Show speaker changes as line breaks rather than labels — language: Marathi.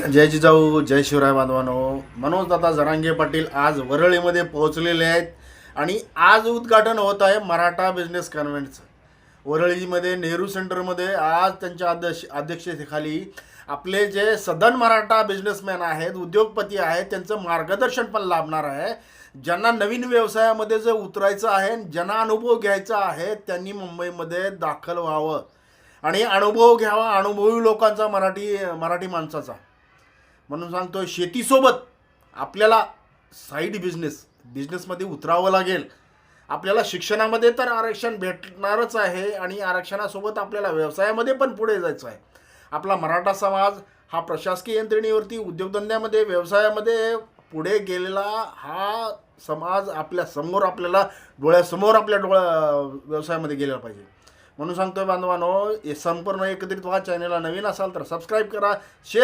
जय जिजाऊ जय शिवराय बांधवानो. मनोजदादा जरांगे पाटील आज वरळीमध्ये पोहोचलेले आहेत आणि आज उद्घाटन होत आहे मराठा बिझनेस कन्व्हेंटचं वरळीमध्ये नेहरू सेंटरमध्ये आज त्यांच्या अध्यक्ष अध्यक्षतेखाली आपले जे सदन मराठा बिझनेसमॅन आहेत उद्योगपती आहेत त्यांचं मार्गदर्शन पण लाभणार आहे. ज्यांना नवीन व्यवसायामध्ये जे उतरायचं आहे ज्यांना अनुभव घ्यायचा आहे त्यांनी मुंबईमध्ये दाखल व्हावं. आणि अनुभव घ्यावा अनुभवी लोकांचा मराठी मराठी माणसाचा. म्हणून सांगतो शेतीसोबत आपल्याला साईड बिझनेस बिझनेसमध्ये उतरावं लागेल. आपल्याला शिक्षणामध्ये तर आरक्षण भेटणारच आहे आणि आरक्षणासोबत आपल्याला व्यवसायामध्ये पण पुढे जायचं आहे. आपला मराठा समाज हा प्रशासकीय यंत्रणेवरती उद्योगधंद्यामध्ये व्यवसायामध्ये पुढे गेलेला हा समाज आपल्यासमोर आपल्याला डोळ्यासमोर आपल्या डोळ्या व्यवसायामध्ये गेलेला पाहिजे. म्हणून सांगतोय बांधवानो हे संपूर्ण एकत्रित व्हा चॅनलला नवीन असाल तर सबस्क्राईब करा. शेअर